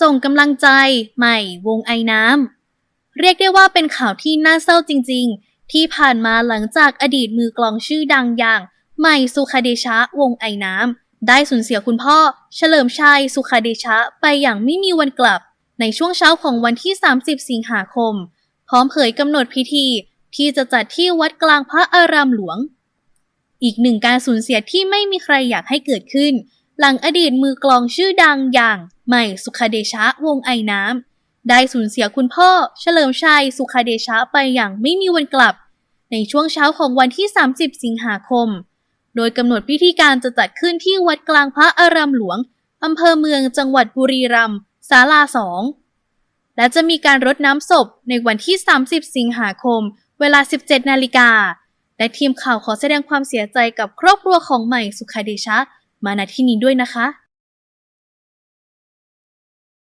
ส่งกำลังใจ ใหม่ วงไอน้ำ เรียกได้ว่าเป็นข่าวที่น่าเศร้าจริง ๆ ที่ผ่านมาหลังจากอดีตมือกลองชื่อดังอย่าง ใหม่สุขเดชะวงไอน้ำ ได้สูญเสียคุณพ่อ เฉลิมชัยสุขเดชะไปอย่างไม่มีวันกลับ ในช่วงเช้าของวันที่ 30 สิงหาคม พร้อมเผยกำหนดพิธี ที่จะจัดที่วัดกลางพระอารามหลวง อีกหนึ่งการสูญเสียที่ไม่มีใครอยากให้เกิดขึ้น หลังอดีตมือกลองชื่อดังอย่างใหม่สุขเดชะวงไอน้ำ ได้สูญเสียคุณพ่อเฉลิมชัยสุขเดชะไปอย่างไม่มีวันกลับ ในช่วงเช้าของวันที่ 30 สิงหาคม โดยกำหนดพิธีการจะจัดขึ้นที่วัดกลางพระอารามหลวงอำเภอเมืองจังหวัดบุรีรัมย์ศาลาสองและจะมีการรดน้ำศพในวันที่ 30 สิงหาคม เวลา 17 นาฬิกาและทีมข่าวขอแสดงความเสียใจกับครอบครัวของใหม่สุขเดชะ มาณที่นี้ด้วยนะคะ